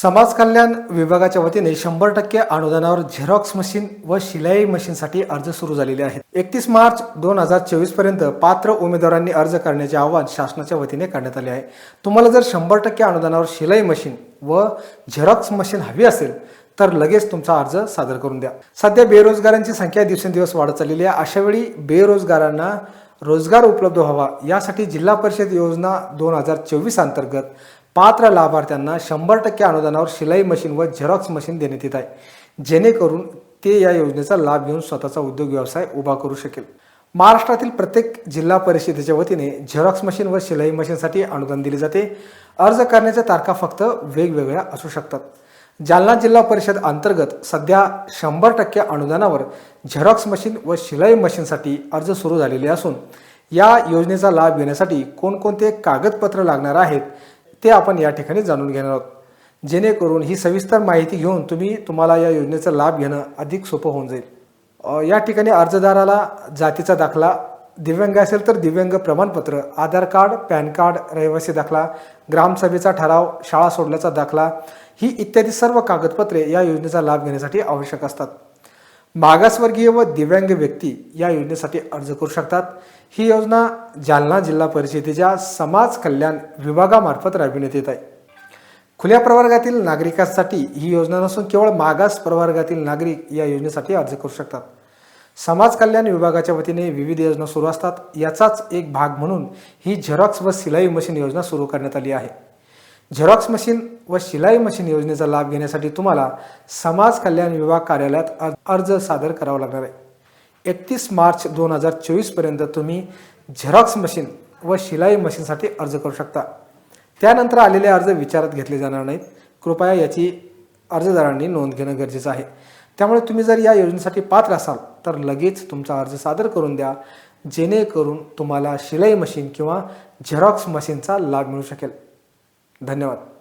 समाज कल्याण विभागाच्या वतीने शंभर टक्के अनुदानावर झेरॉक्स मशीन व शिलाई मशीनसाठी अर्ज सुरू झालेले आहेत. एकतीस मार्च दोन हजार चोवीसपर्यंत पात्र उमेदवारांनी अर्ज करण्याचे आवाहन शासनाच्या वतीने करण्यात आले आहे. तुम्हाला जर शंभर टक्के अनुदानावर शिलाई मशीन व झेरॉक्स मशीन हवी असेल तर लगेच तुमचा अर्ज सादर करून द्या. सध्या बेरोजगारांची संख्या दिवसेंदिवस वाढत चाललेली आहे. अशावेळी बेरोजगारांना रोजगार उपलब्ध व्हावा यासाठी जिल्हा परिषद योजना दोन हजार चोवीस अंतर्गत पात्र लाभार्थ्यांना शंभर टक्के अनुदानावर शिलाई मशीन व झेरॉक्स मशीन देण्यात येत आहे. जेणेकरून ते या योजनेचा लाभ घेऊन स्वतःचा उद्योग व्यवसाय उभा करू शकेल. महाराष्ट्रातील प्रत्येक जिल्हा परिषदेच्या वतीने झेरॉक्स मशीन व शिलाई मशीनसाठी अनुदान दिले जाते. अर्ज करण्याच्या तारखा फक्त वेगवेगळ्या असू शकतात. जालना जिल्हा परिषद अंतर्गत सध्या शंभर टक्के अनुदानावर झेरॉक्स मशीन व शिलाई मशीनसाठी अर्ज सुरू झालेले असून या योजनेचा लाभ घेण्यासाठी कोणकोणते कागदपत्र लागणार आहेत ते आपण या ठिकाणी जाणून घेणार आहोत. जेणेकरून ही सविस्तर माहिती घेऊन तुम्ही तुम्हाला या योजनेचा लाभ घेणं अधिक सोपं होऊन जाईल. या ठिकाणी अर्जदाराला जातीचा दाखला दिव्यांग असेल तर दिव्यांग प्रमाणपत्र आधार कार्ड पॅन कार्ड रहिवासी दाखला ग्रामसभेचा ठराव शाळा सोडल्याचा दाखला ही इत्यादी सर्व कागदपत्रे या योजनेचा लाभ घेण्यासाठी आवश्यक असतात. मागासवर्गीय व दिव्यांग व्यक्ती या योजनेसाठी अर्ज करू शकतात. ही योजना जालना जिल्हा परिषदेच्या समाज कल्याण विभागामार्फत राबविण्यात येत आहे. खुल्या प्रवर्गातील नागरिकांसाठी ही योजना नसून केवळ मागास प्रवर्गातील नागरिक या योजनेसाठी अर्ज करू शकतात. समाज कल्याण विभागाच्या वतीने विविध योजना सुरू असतात. याचाच एक भाग म्हणून ही झेरॉक्स व सिलाई मशीन योजना सुरू करण्यात आली आहे. झेरॉक्स मशीन व शिलाई मशीन योजनेचा लाभ घेण्यासाठी तुम्हाला समाज कल्याण विभाग कार्यालयात अर्ज सादर करावा लागणार आहे. एकतीस मार्च दोन हजार चोवीसपर्यंत तुम्ही झेरॉक्स मशीन व शिलाई मशीनसाठी अर्ज करू शकता. त्यानंतर आलेले अर्ज विचारात घेतले जाणार नाहीत. कृपया याची अर्जदारांनी नोंद घेणं गरजेचं आहे. त्यामुळे तुम्ही जर या योजनेसाठी पात्र असाल तर लगेच तुमचा अर्ज सादर करून द्या. जेणेकरून तुम्हाला शिलाई मशीन किंवा झेरॉक्स मशीनचा लाभ मिळू शकेल. धन्यवाद.